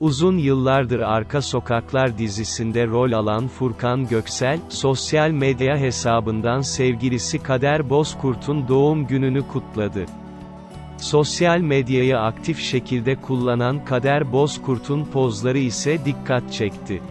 Uzun yıllardır Arka Sokaklar dizisinde rol alan Furkan Göksel, sosyal medya hesabından sevgilisi Kader Bozkurt'un doğum gününü kutladı. Sosyal medyayı aktif şekilde kullanan Kader Bozkurt'un pozları ise dikkat çekti.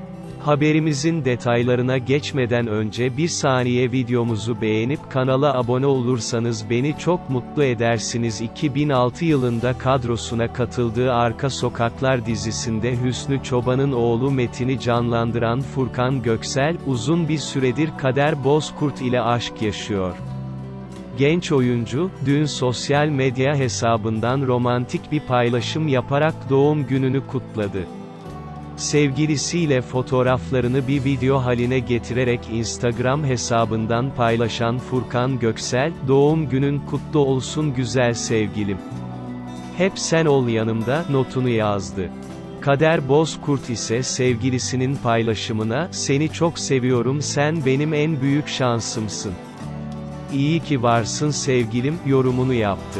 Haberimizin detaylarına geçmeden önce bir saniye videomuzu beğenip kanala abone olursanız beni çok mutlu edersiniz. 2006 yılında kadrosuna katıldığı Arka Sokaklar dizisinde Hüsnü Çoban'ın oğlu Metin'i canlandıran Furkan Göksel, uzun bir süredir Kader Bozkurt ile aşk yaşıyor. Genç oyuncu, dün sosyal medya hesabından romantik bir paylaşım yaparak doğum gününü kutladı. Sevgilisiyle fotoğraflarını bir video haline getirerek Instagram hesabından paylaşan Furkan Göksel, doğum günün kutlu olsun güzel sevgilim. Hep sen ol yanımda, notunu yazdı. Kader Bozkurt ise sevgilisinin paylaşımına, seni çok seviyorum sen benim en büyük şansımsın. İyi ki varsın sevgilim, yorumunu yaptı.